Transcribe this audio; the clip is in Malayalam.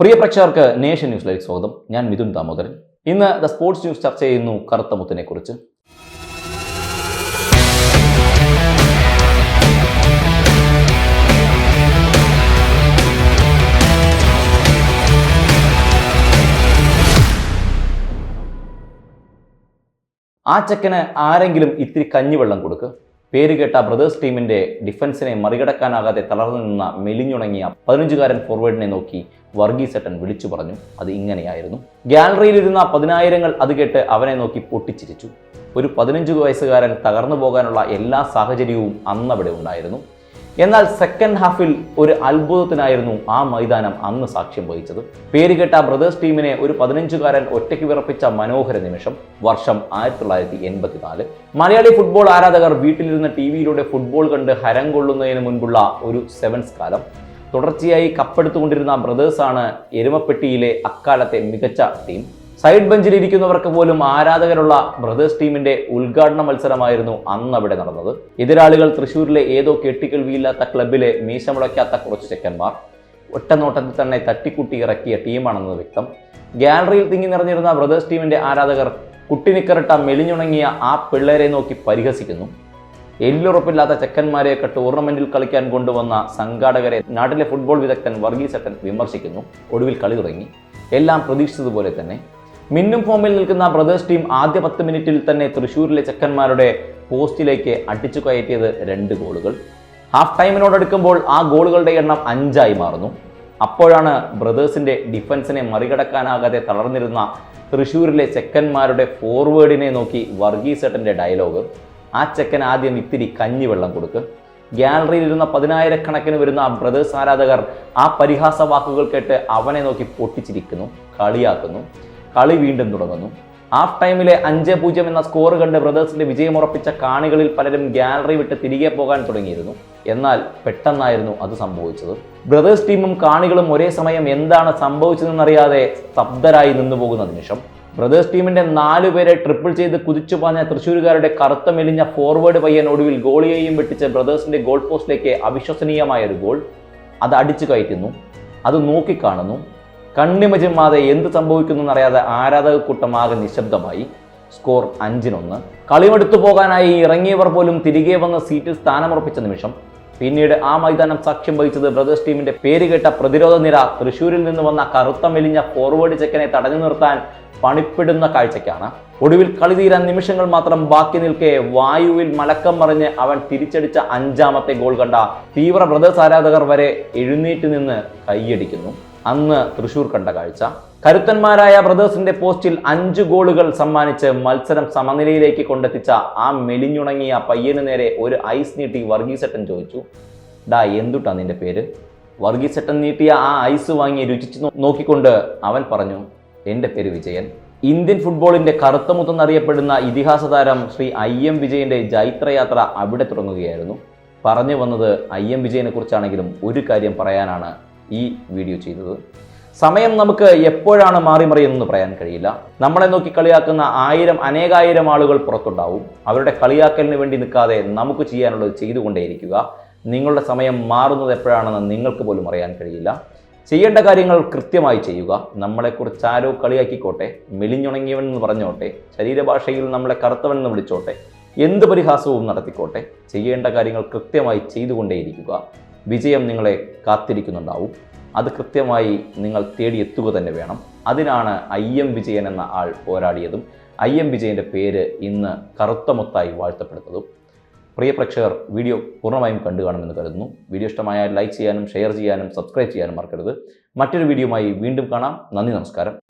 പ്രിയ പ്രേക്ഷകർക്ക് നേഷൻ ന്യൂസിലേക്ക് സ്വാഗതം. ഞാൻ മിഥുൻ ദാമോദരൻ. ഇന്ന് ദ സ്പോർട്സ് ന്യൂസ് ചർച്ച ചെയ്യുന്നു കറുത്ത മുത്തിനെ കുറിച്ച്. ആ ചെക്കന് ആരെങ്കിലും ഇത്തിരി കഞ്ഞിവെള്ളം കൊടുക്ക്. പേര് കേട്ട ബ്രദേഴ്സ് ടീമിന്റെ ഡിഫൻസിനെ മറികടക്കാനാകാതെ തളർന്നു നിന്ന മെലിഞ്ഞുണങ്ങിയ പതിനഞ്ചുകാരൻ ഫോർവേഡിനെ നോക്കി വർഗീസട്ടൻ വിളിച്ചു പറഞ്ഞു അത് ഇങ്ങനെയായിരുന്നു. ഗാലറിയിലിരുന്ന പതിനായിരങ്ങൾ അത് കേട്ട് അവനെ നോക്കി പൊട്ടിച്ചിരിച്ചു. ഒരു പതിനഞ്ചു വയസ്സുകാരൻ തകർന്നു പോകാനുള്ള എല്ലാ സാഹചര്യവും അന്നവിടെ ഉണ്ടായിരുന്നു. എന്നാൽ സെക്കൻഡ് ഹാഫിൽ ഒരു അത്ഭുതത്തിനായിരുന്നു ആ മൈതാനം അന്ന് സാക്ഷ്യം വഹിച്ചത്. പേരുകെട്ട ബ്രദേഴ്സ് ടീമിനെ ഒരു പതിനഞ്ചുകാരൻ ഒറ്റയ്ക്ക് വിറപ്പിച്ച മനോഹര നിമിഷം വർഷം ആയിരത്തി തൊള്ളായിരത്തി എൺപത്തിനാല് മലയാളി ഫുട്ബോൾ ആരാധകർ വീട്ടിലിരുന്ന് ടി വിയിലൂടെ ഫുട്ബോൾ കണ്ട് ഹരം കൊള്ളുന്നതിന് മുൻപുള്ള ഒരു സെവൻസ് കാലം. തുടർച്ചയായി കപ്പെടുത്തുകൊണ്ടിരുന്ന ബ്രദേഴ്സാണ് എരുമപ്പെട്ടിയിലെ അക്കാലത്തെ മികച്ച ടീം സൈഡ് ബെഞ്ചിൽ ഇരിക്കുന്നവർക്ക് പോലും ആരാധകരുള്ള ബ്രദേഴ്സ് ടീമിന്റെ ഉദ്ഘാടന മത്സരമായിരുന്നു അന്ന് അവിടെ നടന്നത്. എതിരാളികൾ തൃശൂരിലെ ഏതോ കെട്ടിക്കൽവിയില്ലാത്ത ക്ലബിലെ മീശമുളയ്ക്കാത്ത കുറച്ച് ചെക്കന്മാർ ഒറ്റനോട്ടത്തിൽ തന്നെ തട്ടിക്കുട്ടി ഇറക്കിയ ടീമാണെന്നത് വ്യക്തം. ഗാലറിയിൽ തിങ്ങി നിറഞ്ഞിരുന്ന ബ്രദേഴ്സ് ടീമിന്റെ ആരാധകർ കുട്ടിനിക്കറിട്ട മെലിഞ്ഞുണങ്ങിയ ആ പിള്ളേരെ നോക്കി പരിഹസിക്കുന്നു. എല്ലുറപ്പില്ലാത്ത ചെക്കന്മാരെയൊക്കെ ടൂർണമെന്റിൽ കളിക്കാൻ കൊണ്ടുവന്ന സംഘാടകരെ നാട്ടിലെ ഫുട്ബോൾ വിദഗ്ധൻ വർഗീസട്ടൻ വിമർശിക്കുന്നു. ഒടുവിൽ കളി തുടങ്ങി. എല്ലാം പ്രതീക്ഷിച്ചതുപോലെ തന്നെ. മിന്നും ഫോമിൽ നിൽക്കുന്ന ബ്രദേഴ്സ് ടീം ആദ്യ പത്ത് മിനിറ്റിൽ തന്നെ തൃശ്ശൂരിലെ ചെക്കന്മാരുടെ പോസ്റ്റിലേക്ക് അടിച്ചു കയറ്റിയത് രണ്ട് ഗോളുകൾ. ഹാഫ് ടൈമിനോടടുക്കുമ്പോൾ ആ ഗോളുകളുടെ എണ്ണം അഞ്ചായി മാറുന്നു. അപ്പോഴാണ് ബ്രദേഴ്സിന്റെ ഡിഫൻസിനെ മറികടക്കാനാകാതെ തളർന്നിരുന്ന തൃശ്ശൂരിലെ ചെക്കന്മാരുടെ ഫോർവേഡിനെ നോക്കി വർഗീസേട്ടന്റെ ഡയലോഗ് ആ ചെക്കൻ ആദ്യം ഇത്തിരി കഞ്ഞിവെള്ളം കൊടുക്കും. ഗാലറിയിൽ ഇരുന്ന പതിനായിരക്കണക്കിന് വരുന്ന ബ്രദേഴ്സ് ആരാധകർ ആ പരിഹാസ വാക്കുകൾ കേട്ട് അവനെ നോക്കി പൊട്ടിച്ചിരിക്കുന്നു കളിയാക്കുന്നു. കളി വീണ്ടും തുടങ്ങുന്നു. ഹാഫ് ടൈമിലെ അഞ്ച് പൂജ്യം എന്ന സ്കോർ കണ്ട് ബ്രദേഴ്സിന്റെ വിജയമുറപ്പിച്ച കാണികളിൽ പലരും ഗാലറി വിട്ട് തിരികെ പോകാൻ തുടങ്ങിയിരുന്നു. എന്നാൽ പെട്ടെന്നായിരുന്നു അത് സംഭവിച്ചത്. ബ്രദേഴ്സ് ടീമും കാണികളും ഒരേ സമയം എന്താണ് സംഭവിച്ചതെന്നറിയാതെ സ്തബ്ധരായി നിന്നുപോകുന്ന നിമിഷം. ബ്രദേഴ്സ് ടീമിന്റെ നാലുപേരെ ട്രിപ്പിൾ ചെയ്ത് കുതിച്ചു പാഞ്ഞ തൃശ്ശൂരുകാരുടെ കറുത്ത മെലിഞ്ഞ ഫോർവേഡ് പയ്യൻ ഒടുവിൽ ഗോളിയെയും വെട്ടിച്ച് ബ്രദേഴ്സിന്റെ ഗോൾ പോസ്റ്റിലേക്ക് അവിശ്വസനീയമായ ഒരു ഗോൾ അത് അടിച്ചു കയറ്റുന്നു. അത് നോക്കിക്കാണുന്നു. കണ്ണിമചുമാതെ എന്ത് സംഭവിക്കുന്നു എന്നറിയാതെ ആരാധക കൂട്ടമാകെ നിശബ്ദമായി. സ്കോർ അഞ്ചിനൊന്ന്. കളിമെടുത്തു പോകാനായി ഇറങ്ങിയവർ പോലും തിരികെ വന്ന സീറ്റിൽ സ്ഥാനമുറപ്പിച്ച നിമിഷം പിന്നീട് ആ മൈതാനം സാക്ഷ്യം വഹിച്ചത് ബ്രദേഴ്സ് ടീമിന്റെ പേരുകേട്ട പ്രതിരോധ നിര തൃശൂരിൽ നിന്ന് വന്ന കറുത്ത മെലിഞ്ഞ ഫോർവേഡ് ചെക്കനെ തടഞ്ഞു നിർത്താൻ പണിപ്പെടുന്ന കാഴ്ചയ്ക്കാണ്. ഒടുവിൽ കളി തീരാൻ നിമിഷങ്ങൾ മാത്രം ബാക്കി നിൽക്കെ വായുവിൽ മലക്കം മറിഞ്ഞ് അവൻ തിരിച്ചടിച്ച അഞ്ചാമത്തെ ഗോൾ കണ്ട തീവ്ര ബ്രദേഴ്സ് ആരാധകർ വരെ എഴുന്നേറ്റ് നിന്ന് കൈയടിക്കുന്നു. അന്ന് തൃശൂർ കണ്ട കാഴ്ച. കരുത്തന്മാരായ ബ്രദേഴ്സിന്റെ പോസ്റ്റിൽ അഞ്ച് ഗോളുകൾ സമ്മാനിച്ച് മത്സരം സമനിലയിലേക്ക് കൊണ്ടെത്തിച്ച ആ മെലിഞ്ഞുണങ്ങിയ പയ്യന് നേരെ ഒരു ഐസ് നീട്ടി വർഗീസട്ടൻ ചോദിച്ചു. ഡാ എന്തുട്ടാ നിന്റെ പേര്? വർഗീസട്ടൻ നീട്ടിയ ആ ഐസ് വാങ്ങി രുചിച്ച് നോക്കിക്കൊണ്ട് അവൻ പറഞ്ഞു എന്റെ പേര് വിജയൻ. ഇന്ത്യൻ ഫുട്ബോളിന്റെ കറുത്ത മുത്തെന്നറിയപ്പെടുന്ന ഇതിഹാസ താരം ശ്രീ ഐ എം വിജയന്റെ ജൈത്രയാത്ര അവിടെ തുടങ്ങുകയായിരുന്നു. പറഞ്ഞു വന്നത് ഐ എം വിജയനെ കുറിച്ചാണെങ്കിലും ഒരു കാര്യം പറയാനാണ് ഈ വീഡിയോ ചെയ്തത്. സമയം നമുക്ക് എപ്പോഴാണ് മാറി മറിയെന്ന് പറയാൻ കഴിയില്ല. നമ്മളെ നോക്കി കളിയാക്കുന്ന ആയിരം അനേകായിരം ആളുകൾ പുറത്തുണ്ടാവും. അവരുടെ കളിയാക്കലിന് വേണ്ടി നിൽക്കാതെ നമുക്ക് ചെയ്യാനുള്ളത് ചെയ്തുകൊണ്ടേയിരിക്കുക. നിങ്ങളുടെ സമയം മാറുന്നത് എപ്പോഴാണെന്ന് നിങ്ങൾക്ക് പോലും അറിയാൻ കഴിയില്ല. ചെയ്യേണ്ട കാര്യങ്ങൾ കൃത്യമായി ചെയ്യുക. നമ്മളെക്കുറിച്ച് ആരോ കളിയാക്കിക്കോട്ടെ മെലിഞ്ഞുണങ്ങിയവൻ എന്ന് പറഞ്ഞോട്ടെ ശരീരഭാഷയിൽ നമ്മളെ കറുത്തവൻ എന്ന് വിളിച്ചോട്ടെ എന്ത് പരിഹാസവും നടത്തിക്കോട്ടെ ചെയ്യേണ്ട കാര്യങ്ങൾ കൃത്യമായി ചെയ്തുകൊണ്ടേയിരിക്കുക. വിജയം നിങ്ങളെ കാത്തിരിക്കുന്നുണ്ടാവും. അത് കൃത്യമായി നിങ്ങൾ തേടിയെത്തുക തന്നെ വേണം. അതിനാണ് ഐ എം വിജയൻ എന്ന ആൾ പോരാടിയതും. ഐ എം വിജയന്റെ പേര് ഇന്ന് കറുത്ത മുത്തായി വാഴ്ത്തപ്പെടുന്നതും. പ്രിയ പ്രേക്ഷകർ വീഡിയോ പൂർണമായും കണ്ടു കാണുമെന്ന് കരുതുന്നു. വീഡിയോ ഇഷ്ടമായാൽ ലൈക്ക് ചെയ്യാനും ഷെയർ ചെയ്യാനും സബ്സ്ക്രൈബ് ചെയ്യാനും മറക്കരുത്. മറ്റൊരു വീഡിയോയുമായി വീണ്ടും കാണാം. നന്ദി നമസ്കാരം.